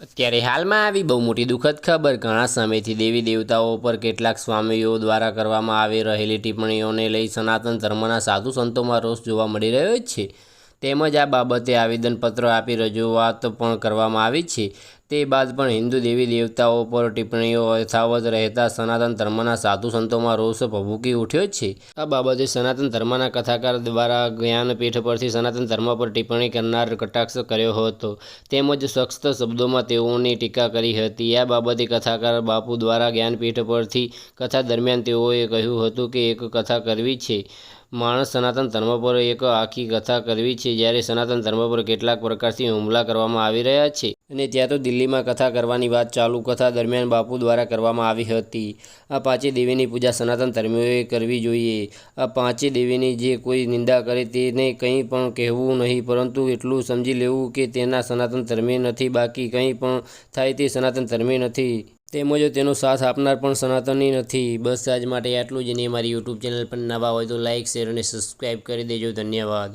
ત્યારે હાલમાં આવી બહુ મોટી દુઃખદ ખબર. ઘણા સમયથી દેવી દેવતાઓ પર કેટલાક સ્વામીઓ દ્વારા કરવામાં આવી રહેલી ટિપ્પણીઓને લઈ સનાતન ધર્મના સાધુ સંતોમાં રોષ જોવા મળી રહ્યો છે. તેમજ આ બાબતે આવેદનપત્ર આપી રજૂઆત પણ કરવામાં આવી છે. તે બાદ પણ હિન્દુ દેવી દેવતાઓ પર ટિપ્પણીઓ યથાવત રહેતા સનાતન ધર્મના સાધુ સંતોમાં રોષ ભભૂકી ઉઠ્યો છે. આ બાબતે સનાતન ધર્મના કથાકાર દ્વારા જ્ઞાનપીઠ પરથી સનાતન ધર્મ પર ટિપ્પણી કરનાર કટાક્ષ કર્યો હતો. તેમજ સખ્ત શબ્દોમાં તેઓની ટીકા કરી હતી. આ બાબતે કથાકાર બાપુ દ્વારા જ્ઞાનપીઠ પરથી કથા દરમિયાન તેઓએ કહ્યું હતું કે એક કથા કરવી છે. માણસ સનાતન ધર્મ પર એક આખી કથા કરવી છે, જ્યારે સનાતન ધર્મ પર કેટલાક પ્રકારથી હુમલા કરવામાં આવી રહ્યા છે. અને ત્યાં તો દિલ્હીમાં કથા કરવાની વાત ચાલુ, કથા દરમિયાન બાપુ દ્વારા કરવામાં આવી હતી. આ પાંચે દેવીની પૂજા સનાતન ધર્મીઓએ કરવી જોઈએ. આ પાંચે દેવીની જે કોઈ નિંદા કરે તેને કંઈ પણ કહેવું નહીં, પરંતુ એટલું સમજી લેવું કે તેના સનાતન ધર્મી નથી, બાકી કંઈ પણ થાય તે સનાતન ધર્મી નથી. તેમજ તેનો સાથ આપનાર પણ સનાતની નથી. બસ આજ માટે આટલું જ નહીં મારી યુટ્યુબ ચેનલ પર નવા હોય તો લાઇક શેર અને સબસ્ક્રાઈબ કરી દેજો. ધન્યવાદ.